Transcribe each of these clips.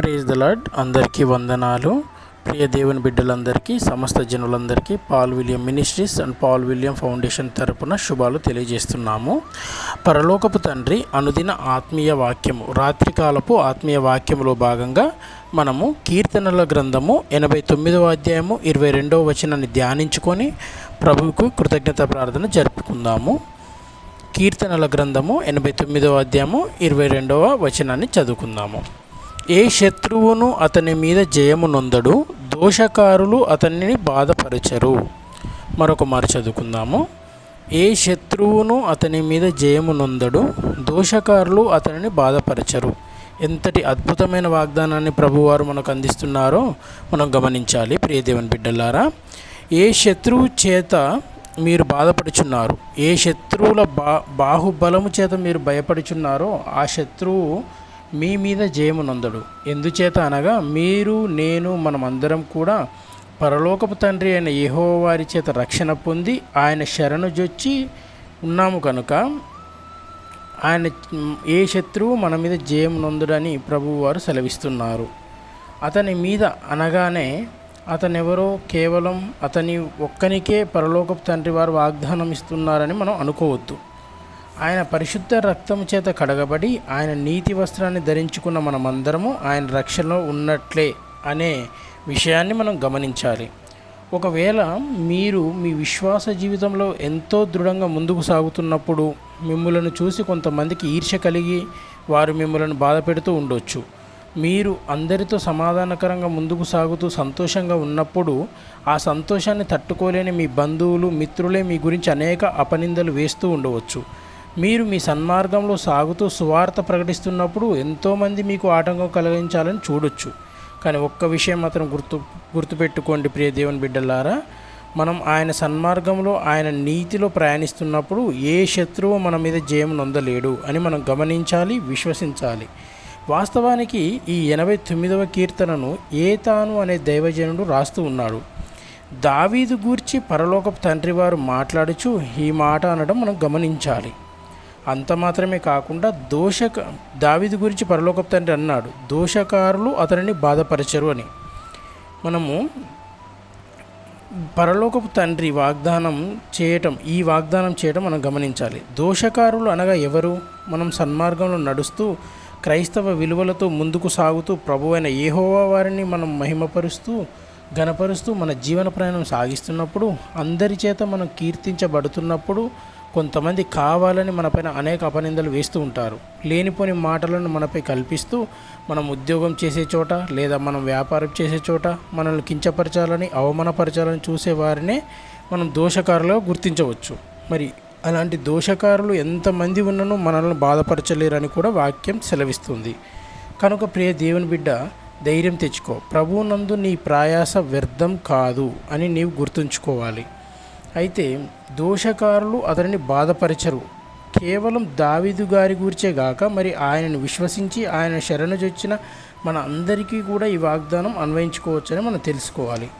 Praise the lord అందరికీ వందనాలు. ప్రియ దేవుని బిడ్డలందరికీ సమస్త జనులందరికీ Paul William ministries and Paul William foundation తరపున శుభాలు తెలియజేస్తున్నాము. పరలోకపు తండ్రి అనుదిన ఆత్మీయ వాక్యము రాత్రికాలపు ఆత్మీయ వాక్యములో భాగంగా మనము కీర్తనల గ్రంథము ఎనభై తొమ్మిదవ అధ్యాయము ఇరవై రెండవ వచనాన్ని ధ్యానించుకొని ప్రభువుకు కృతజ్ఞత ప్రార్థన జరుపుకుందాము. కీర్తనల గ్రంథము ఎనభై తొమ్మిదవ అధ్యాయము ఇరవై రెండవ వచనాన్ని చదువుకుందాము. ఏ శత్రువును అతని మీద జయము నొందడు దోషకారులు అతనిని బాధపరచరు. మరొక మారు చదువుకుందాము. ఏ శత్రువును అతని మీద జయము నొందడు దోషకారులు అతనిని బాధపరచరు. ఎంతటి అద్భుతమైన వాగ్దానాన్ని ప్రభువారు మనకు అందిస్తున్నారో మనం గమనించాలి. ప్రియదేవన్ బిడ్డలారా ఏ శత్రువు చేత మీరు బాధపడుచున్నారు ఏ శత్రువుల బా బాహుబలము చేత మీరు భయపడుచున్నారో ఆ శత్రువు మీ మీద జయము నొందడు ఎందుచేత అనగా మీరు నేను మనమందరం కూడా పరలోకపు తండ్రి అయిన యహో వారి చేత రక్షణ పొంది ఆయన శరణు జొచ్చి ఉన్నాము కనుక ఆయన ఏ శత్రువు మన మీద జయం నొందుడని ప్రభువు వారు సెలవిస్తున్నారు. అతని మీద అనగానే అతనెవరో కేవలం అతని ఒక్కనికే పరలోకపు తండ్రి వారు వాగ్దానం ఇస్తున్నారని మనం అనుకోవద్దు. ఆయన పరిశుద్ధ రక్తము చేత కడగబడి ఆయన నీతి వస్త్రాన్ని ధరించుకున్న మనమందరము ఆయన రక్షణలో ఉన్నట్లే అనే విషయాన్ని మనం గమనించాలి. ఒకవేళ మీరు మీ విశ్వాస జీవితంలో ఎంతో దృఢంగా ముందుకు సాగుతున్నప్పుడు మిమ్మలను చూసి కొంతమందికి ఈర్ష్య కలిగి వారు మిమ్మలను బాధ పెడుతూ ఉండొచ్చు. మీరు అందరితో సమాధానకరంగా ముందుకు సాగుతూ సంతోషంగా ఉన్నప్పుడు ఆ సంతోషాన్ని తట్టుకోలేని మీ బంధువులు మిత్రులే మీ గురించి అనేక అపనిందలు వేస్తూ ఉండవచ్చు. మీరు మీ సన్మార్గంలో సాగుతూ సువార్త ప్రకటిస్తున్నప్పుడు ఎంతోమంది మీకు ఆటంకం కలిగించాలని చూడొచ్చు. కానీ ఒక్క విషయం మాత్రం గుర్తు గుర్తుపెట్టుకోండి ప్రియ దేవుని బిడ్డలారా. మనం ఆయన సన్మార్గంలో ఆయన నీతిలో ప్రయాణిస్తున్నప్పుడు ఏ శత్రువు మన మీద జయం నొందలేడు అని మనం గమనించాలి విశ్వసించాలి. వాస్తవానికి ఈ ఎనభై తొమ్మిదవ కీర్తనను ఏతాను అనే దైవజనుడు రాస్తూ ఉన్నాడు. దావీదు గూర్చి పరలోకపు తండ్రి వారు మాట్లాడుచు ఈ మాట అనడం మనం గమనించాలి. అంత మాత్రమే కాకుండా దోషక దావిది గురించి పరలోకపు తండ్రి అన్నాడు. దోషకారులు అతనిని బాధపరచరు అని. మనము పరలోకపు తండ్రి వాగ్దానం చేయటం ఈ వాగ్దానం చేయటం మనం గమనించాలి. దోషకారులు అనగా ఎవరు? మనం సన్మార్గంలో నడుస్తూ క్రైస్తవ విలువలతో ముందుకు సాగుతూ ప్రభువైన ఏహోవా వారిని మనం మహిమపరుస్తూ ఘనపరుస్తూ మన జీవన ప్రయాణం సాగిస్తున్నప్పుడు అందరి చేత మనం కీర్తించబడుతున్నప్పుడు కొంతమంది కావాలని మనపైన అనేక అపనిందలు వేస్తూ ఉంటారు. లేనిపోని మాటలను మనపై కల్పిస్తూ మనం ఉద్యోగం చేసే చోట లేదా మనం వ్యాపారం చేసే చోట మనల్ని కించపరచాలని అవమానపరచాలని చూసే వారినే మనం దోషకారులుగా గుర్తించవచ్చు. మరి అలాంటి దోషకారులు ఎంతమంది ఉన్ననో మనల్ని బాధపరచలేరని కూడా వాక్యం సెలవిస్తుంది. కనుక ప్రియ దేవుని బిడ్డ ధైర్యం తెచ్చుకో. ప్రభువునందు నీ ప్రయాస వ్యర్థం కాదు అని నీవు గుర్తుంచుకోవాలి. అయితే దోషకారులు అతనిని బాధపరచరు. కేవలం దావీదు గారి గురించే గాక మరి ఆయనను విశ్వసించి ఆయన శరణుజొచ్చిన మన అందరికీ కూడా ఈ వాగ్దానం అన్వయించుకోవచ్చని మనం తెలుసుకోవాలి.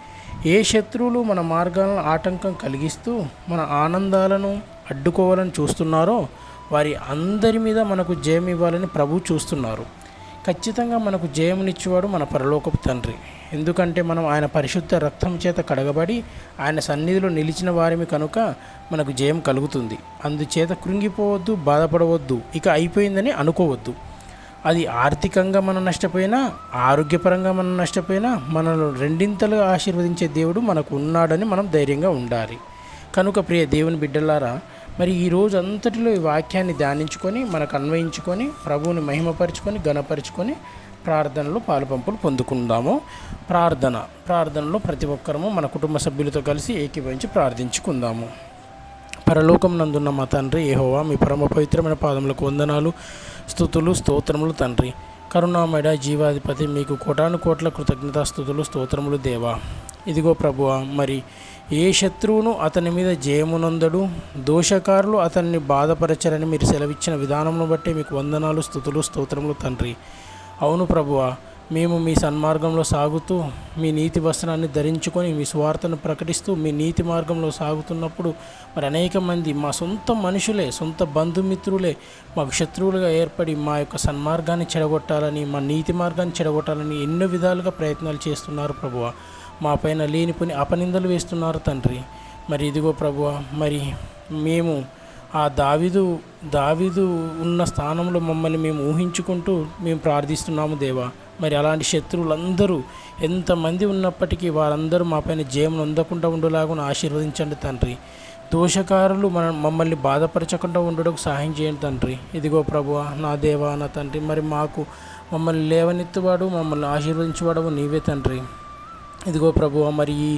ఏ శత్రువులు మన మార్గాలను ఆటంకం కలిగిస్తూ మన ఆనందాలను అడ్డుకోవాలని చూస్తున్నారో వారి అందరి మీద మనకు జయం ఇవ్వాలని ప్రభు చూస్తున్నారు. ఖచ్చితంగా మనకు జయమునిచ్చేవాడు మన పరలోకపు తండ్రి. ఎందుకంటే మనం ఆయన పరిశుద్ధ రక్తం చేత కడగబడి ఆయన సన్నిధిలో నిలిచిన వారిమి కనుక మనకు జయం కలుగుతుంది. అందుచేత కృంగిపోవద్దు బాధపడవద్దు ఇక అయిపోయిందని అనుకోవద్దు. అది ఆర్థికంగా మనం నష్టపోయినా ఆరోగ్యపరంగా మనం నష్టపోయినా మనల్ని రెండింతలుగా ఆశీర్వదించే దేవుడు మనకు ఉన్నాడని మనం ధైర్యంగా ఉండాలి. కనుక ప్రియ దేవుని బిడ్డలారా మరి ఈ రోజు అంతటిలో ఈ వాక్యాన్ని ధ్యానించుకొని మనకు అన్వయించుకొని ప్రభువుని మహిమపరుచుకొని గణపరుచుకొని ప్రార్థనలో పాలుపంపులు పొందుకుందాము. ప్రార్థన ప్రార్థనలో ప్రతి ఒక్కరము మన కుటుంబ సభ్యులతో కలిసి ఏకీభవించి ప్రార్థించుకుందాము. పరలోకం నందున్న మా తండ్రి ఏహోవా మీ పరమ పవిత్రమైన పాదములకు వందనాలు స్థుతులు స్తోత్రములు తండ్రి. కరుణామయ జీవాధిపతి మీకు కోటాను కోట్ల కృతజ్ఞతా స్థుతులు స్తోత్రములు దేవా. ఇదిగో ప్రభువ మరి ఏ శత్రువును అతని మీద జయమునందడు? దోషకారులు అతన్ని బాధపరచరని మీరు సెలవిచ్చిన విధానమును బట్టి మీకు వందనాలు స్థుతులు స్తోత్రములు తండ్రి. అవును ప్రభువ మేము మీ సన్మార్గంలో సాగుతూ మీ నీతి వస్త్రాన్ని ధరించుకొని మీ స్వార్థను ప్రకటిస్తూ మీ నీతి మార్గంలో సాగుతున్నప్పుడు మరి అనేక మంది మా సొంత మనుషులే సొంత బంధుమిత్రులే మాకు శత్రువులుగా ఏర్పడి మా యొక్క సన్మార్గాన్ని చెడగొట్టాలని మా నీతి మార్గాన్ని చెడగొట్టాలని ఎన్నో విధాలుగా ప్రయత్నాలు చేస్తున్నారు ప్రభువ. మా పైన లేనిపోని అపనిందలు వేస్తున్నారు తండ్రి. మరి ఇదిగో ప్రభువ మరి మేము ఆ దావిదు దావిదు ఉన్న స్థానంలో మమ్మల్ని మేము ఊహించుకుంటూ మేము ప్రార్థిస్తున్నాము దేవా. మరి అలాంటి శత్రువులందరూ ఎంతమంది ఉన్నప్పటికీ వారందరూ మా పైన జయం అందకుండా ఉండేలాగా ఆశీర్వదించండి తండ్రి. దోషకారులు మన మమ్మల్ని బాధపరచకుండా ఉండడం సహాయం చేయండి తండ్రి. ఇదిగో ప్రభు నా దేవా నా తండ్రి. మరి మాకు మమ్మల్ని లేవనెత్తువాడు మమ్మల్ని ఆశీర్వదించేవాడు నీవే తండ్రి. ఇదిగో ప్రభు మరి ఈ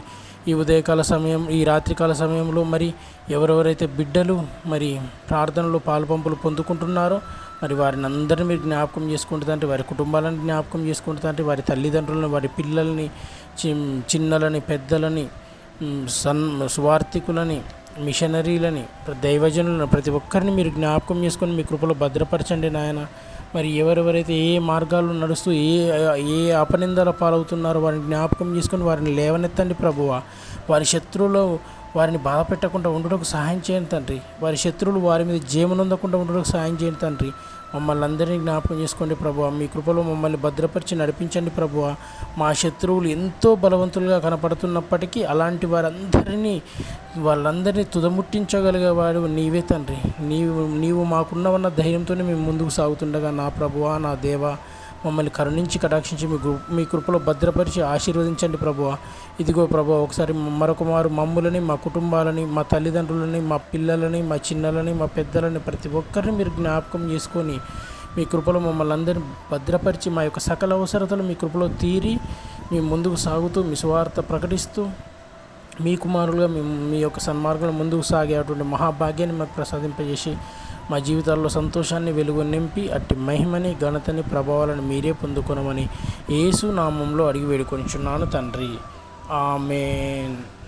ఈ ఉదయకాల సమయం ఈ రాత్రికాల సమయంలో మరి ఎవరెవరైతే బిడ్డలు మరి ప్రార్థనలో పాలుపంపులు పొందుకుంటున్నారో మరి వారిని అందరినీ మీరు జ్ఞాపకం చేసుకుంటుందంటే వారి కుటుంబాలను జ్ఞాపకం చేసుకుంటుందంటే వారి తల్లిదండ్రులను వారి పిల్లల్ని చిన్నలని పెద్దలని సన్ సువార్థికులని మిషనరీలని దైవజనులను ప్రతి ఒక్కరిని మీరు జ్ఞాపకం చేసుకొని మీ కృపలో భద్రపరచండి నాయన. మరి ఎవరెవరైతే ఏ మార్గాల్లో నడుస్తూ ఏ ఏ అపనిందల పాలవుతున్నారో వారిని జ్ఞాపకం చేసుకొని వారిని లేవనెత్తండి ప్రభువ. వారి శత్రువులు వారిని బాధ పెట్టకుండా ఉండడానికి సహాయం చేయండి తండ్రి. వారి శత్రువులు వారి మీద జీవనందకుండా ఉండడానికి సహాయం చేయండి తండ్రి. మమ్మల్ని అందరినీ జ్ఞాపకం చేసుకోండి ప్రభు మీ కృపలో మమ్మల్ని భద్రపరిచి నడిపించండి ప్రభు మా శత్రువులు ఎంతో బలవంతులుగా కనపడుతున్నప్పటికీ అలాంటి వారందరినీ వాళ్ళందరినీ తుదముట్టించగలిగేవాడు నీవే తండ్రి. నీవు నీవు మాకున్న ఉన్న ధైర్యంతోనే మేము ముందుకు సాగుతుండగా నా ప్రభువా నా దేవా మమ్మల్ని కరుణించి కటాక్షించి మీ మీ కృపలో భద్రపరిచి ఆశీర్వదించండి ప్రభు ఇదిగో ప్రభు ఒకసారి మరొకమారు మమ్ములని మా కుటుంబాలని మా తల్లిదండ్రులని మా పిల్లలని మా చిన్నలని మా పెద్దలని ప్రతి ఒక్కరిని మీరు జ్ఞాపకం చేసుకొని మీ కృపలో మమ్మల్ని అందరినీ భద్రపరిచి మా యొక్క సకల అవసరతలు మీ కృపలో తీరి మీ ముందుకు సాగుతూ మీ స్వార్థ ప్రకటిస్తూ మీ కుమారులుగా మేము మీ యొక్క సన్మార్గంలో ముందుకు సాగేటువంటి మహాభాగ్యాన్ని మాకు ప్రసాదింపజేసి మా జీవితాల్లో సంతోషాన్ని వెలుగు నింపి అట్టి మహిమని ఘనతని ప్రభావాలను మీరే పొందుకొనమని యేసు నామంలో అడిగి వేడుకొనిచున్నాను తండ్రి. ఆమెన్.